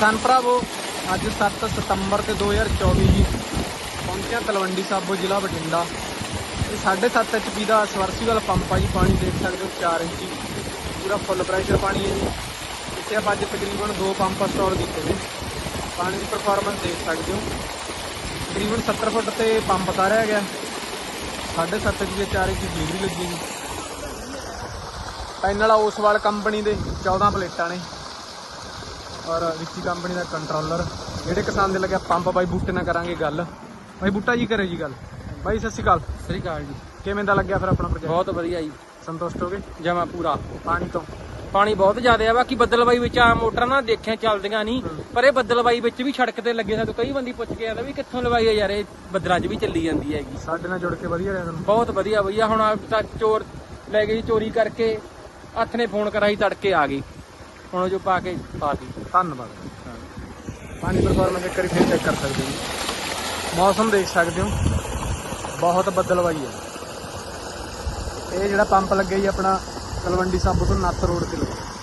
ਕਿਸਾਨ ਭਰਾਵੋ, ਅੱਜ 7 ਸਤੰਬਰ ਤੇ 2024 ਜੀ ਪਹੁੰਚਿਆ ਤਲਵੰਡੀ ਸਾਬੋ ਜ਼ਿਲ੍ਹਾ ਬਠਿੰਡਾ। ਇਹ 7.5 ਐਚਪੀ ਦਾ ਸਵਰਸੀਵਲ ਪੰਪ ਆ ਜੀ, ਪਾਣੀ ਦੇਖ ਸਕਦੇ ਹੋ 4 ਇੰਚੀ ਪੂਰਾ ਫੁੱਲ ਪ੍ਰੈਸ਼ਰ ਪਾਣੀ ਹੈ ਜੀ। ਇੱਥੇ ਆਪਾਂ ਅੱਜ ਤਕਰੀਬਨ ਦੋ ਪੰਪ ਸਟੋਰ ਕੀਤੇ ਨੇ। ਪਾਣੀ ਦੀ ਪਰਫਾਰਮੈਂਸ ਦੇਖ ਸਕਦੇ ਹੋ। ਤਕਰੀਬਨ 70 ਫੁੱਟ ਤੇ ਪੰਪ ਤਾਰਿਆ ਗਿਆ 7.5 ਐਚਪੀ ਦੇ 4 ਇੰਚੀ ਬਿਜਲੀ ਲੱਗੀ ਜੀ। ਪੈਨਲ ਓਸਵਾਲ ਕੰਪਨੀ ਦੇ 14 ਪਲੇਟਾਂ ਨੇ। ਔਰ ਵਿੱਚੀ ਕੰਪਨੀ ਦਾ ਕੰਟਰੋਲਰ ਜਿਹੜੇ ਕਿਸਾਨ ਦੇ ਲੱਗਿਆ ਪੰਪ ਬਾਈ ਬੂਟੇ ਨਾਲ ਕਰਾਂਗੇ ਗੱਲ। ਬਾਈ ਬੂਟਾ ਜੀ ਕਰੇ ਜੀ ਗੱਲ। ਬਾਈ ਸਤਿ ਸ਼੍ਰੀ ਅਕਾਲ। ਸ੍ਰੀ ਅਕਾਲ ਜੀ। ਕਿਵੇਂ ਦਾ ਲੱਗਿਆ ਫਿਰ ਆਪਣਾ ਪ੍ਰੋਜੈਕਟ ਬਹੁਤ ਵਧੀਆ ਜੀ। ਸੰਤੁਸ਼ਟ ਹੋ ਗਏ? ਜਮਾ ਪੂਰਾ। ਪਾਣੀ ਤੋਂ? ਪਾਣੀ ਬਹੁਤ ਜ਼ਿਆਦਾ ਆ ਬਾਕੀ ਬੱਦਲਬਾਈ ਵਿੱਚ ਆ ਮੋਟਰਾਂ ਨਾ ਦੇਖਿਆ ਚੱਲਦੀਆਂ ਨਹੀਂ। ਪਰ ਇਹ ਬੱਦਲਬਾਈ ਵਿੱਚ ਵੀ ਸੜਕ ਤੇ ਲੱਗੇ ਸਾਨੂੰ ਕਈ ਬੰਦੀ ਪੁੱਛ ਕੇ ਆਂਦਾ ਵੀ ਕਿੱਥੋਂ ਲਵਾਈ ਆ ਯਾਰ ਇਹ ਬੱਦਲਾਂ 'ਚ ਵੀ ਚੱਲੀ ਜਾਂਦੀ ਹੈਗੀ। ਸਾਡੇ ਨਾਲ ਜੁੜ ਕੇ ਵਧੀਆ ਰਿਹਾ ਤੁਹਾਨੂੰ। ਬਹੁਤ ਵਧੀਆ ਭਈਆ ਹੁਣ ਆ ਤਾਂ ਚੋਰ ਲੈ ਗਏ ਚੋਰੀ ਕਰਕੇ। ਹੱਥ ਨੇ ਫੋਨ ਕਰਾਈ ਤੜਕੇ ਆ ਗਈ ਹੁਣ ਉਹ ਜੋ ਪਾ ਕੇ ਪਾ ਦੀ ਧੰਨਵਾਦ। ਪਾਣੀ ਪਰਫਾਰਮੈਂਸ ਇੱਕ ਵਾਰੀ ਫਿਰ ਚੈੱਕ ਕਰ ਸਕਦੇ ਹੋ। ਮੌਸਮ ਦੇਖ ਸਕਦੇ ਹੋ। ਬਹੁਤ ਬੱਦਲਵਾਈ ਹੈ। ਇਹ ਜਿਹੜਾ ਪੰਪ ਲੱਗਿਆ ਜੀ ਆਪਣਾ ਤਲਵੰਡੀ ਸਾਬੋ ਤੋਂ ਨੱਤ ਰੋਡ ਤੇ ਲੱਗਿਆ